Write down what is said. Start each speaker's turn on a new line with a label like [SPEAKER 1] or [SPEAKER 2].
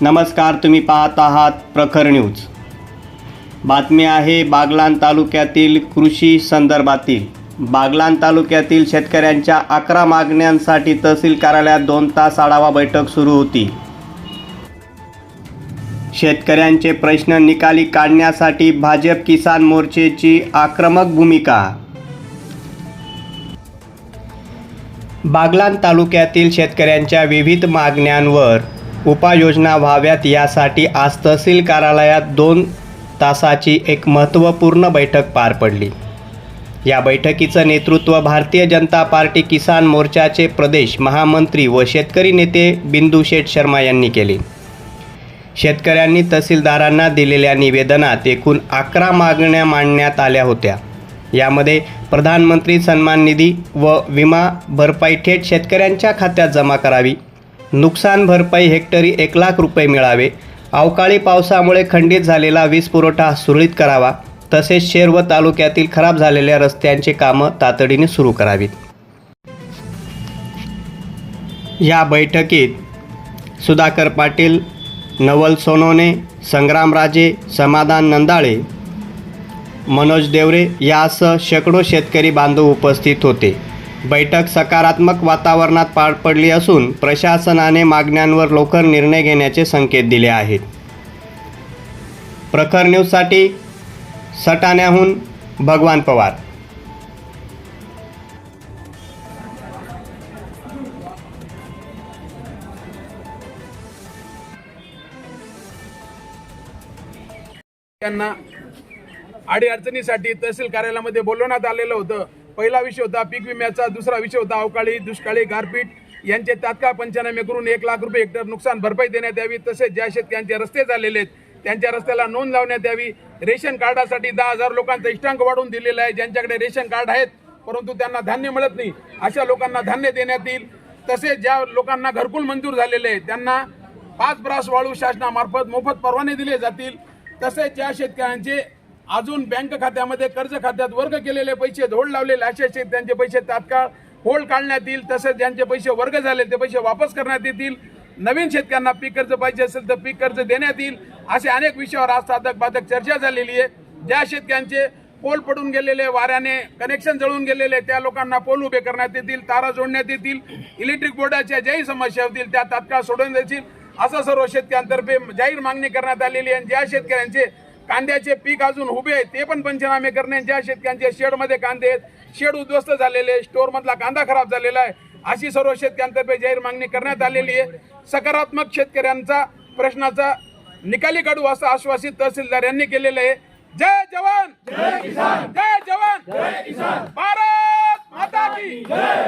[SPEAKER 1] नमस्कार तुम्ही पाहत आहात प्रखर न्यूज. बातमी आहे बागलान तालुक्यातील कृषी संदर्भातील. बागलान तालुक्यातील शेतकऱ्यांच्या अकरा मागण्यांसाठी तहसील कार्यालयात दोन तास आढावा बैठक सुरू होती. शेतकऱ्यांचे प्रश्न निकाली काढण्यासाठी भाजप किसान मोर्चेची आक्रमक भूमिका. बागलान तालुक्यातील शेतकऱ्यांच्या विविध मागण्यांवर उपाययोजना व्हाव्यात यासाठी आज तहसील कार्यालयात दोन तासाची एक महत्त्वपूर्ण बैठक पार पडली. या बैठकीचं नेतृत्व भारतीय जनता पार्टी किसान मोर्चाचे प्रदेश महामंत्री व शेतकरी नेते बिंदू शेठ शर्मा यांनी केले. शेतकऱ्यांनी तहसीलदारांना दिलेल्या निवेदनात एकूण अकरा मागण्या मांडण्यात आल्या होत्या. यामध्ये प्रधानमंत्री सन्मान निधी व विमा भरपाई थेट शेतकऱ्यांच्या खात्यात जमा करावी नुकसान भरपाई हेक्टरी एक लाख रुपये मिळावे. अवकाळी पावसामुळे खंडित झालेला वीज पुरवठा सुरळीत करावा. तसेच शेर व तालुक्यातील खराब झालेल्या रस्त्यांची कामं तातडीने सुरू करावीत. या बैठकीत सुधाकर पाटील नवल सोनोने संग्रामराजे समाधान नंदाळे मनोज देवरे यासह शेकडो शेतकरी बांधव उपस्थित होते. बैठक सकारात्मक वातावरणात पार पडली असून प्रशासनाने मागण्यांवर लवकर निर्णय घेण्याचे संकेत दिले आहेत. प्रखर न्यूजसाठी सटाण्याहून भगवान पवार.
[SPEAKER 2] त्यांना अडीअडचणीसाठी तहसील कार्यालयामध्ये बोलवण्यात आलेलं होतं. पहिला विषय होता पीक विम्याचा दुसरा विषय होता अवकाळी दुष्काळी गारपीट. यांचे तात्काळ पंचनामे करून एक लाख रुपये हेक्टर नुकसान भरपाई देण्यात यावी तसेच ज्या शेतकऱ्यांचे रस्ते झालेले आहेत त्यांच्या रस्त्याला नोंद लावण्यात यावी. रेशन कार्डासाठी दहा हजार लोकांचा इष्टांक वाढवून दिलेला आहे. ज्यांच्याकडे रेशन कार्ड आहेत परंतु त्यांना धान्य मिळत नाही अशा लोकांना धान्य देण्यात येईल. तसेच ज्या लोकांना घरकुल मंजूर झालेले आहे त्यांना पाच ब्रास वाळू शासनामार्फत मोफत परवाने दिले जातील. तसेच ज्या शेतकऱ्यांचे अजून बँक खात्यामध्ये कर्ज खात्यात वर्ग केलेले पैसे धोड लावलेले असे त्यांचे पैसे तात्काळ होल्ड काढण्यात येईल. तसेच ज्यांचे पैसे वर्ग झाले ते पैसे वापस करण्यात येतील. नवीन शेतकऱ्यांना पीक कर्ज पाहिजे असेल तर पीक कर्ज देण्यात येईल. असे अनेक विषयावर आज साधक बाधक चर्चा झालेली आहे. ज्या शेतकऱ्यांचे पोल पडून गेलेले वाऱ्याने कनेक्शन जळून गेलेले त्या लोकांना पोल उभे करण्यात येतील तारा जोडण्यात येतील इलेक्ट्रिक बोर्डाच्या ज्याही समस्या होतील त्या तात्काळ सोडवण्यात येतील असं सर्व शेतकऱ्यांतर्फे जाहीर मागणी करण्यात आलेली आहे. आणि ज्या शेतकऱ्यांचे कांद्याचे पीक अजून उभे आहेत ते पण पंचनामे करणे ज्या शेतकऱ्यांचे शेडमध्ये कांदे आहेत शेड उद्ध्वस्त झालेले स्टोअर मधला कांदा खराब झालेला आहे अशी सर्व शेतकऱ्यांतर्फे जाहीर मागणी करण्यात आलेली आहे. सकारात्मक शेतकऱ्यांचा प्रश्नाचा निकाली काढू असं आश्वासित तहसीलदार यांनी केलेलं आहे. जय जवान! जय जवान! भारत माता की जय!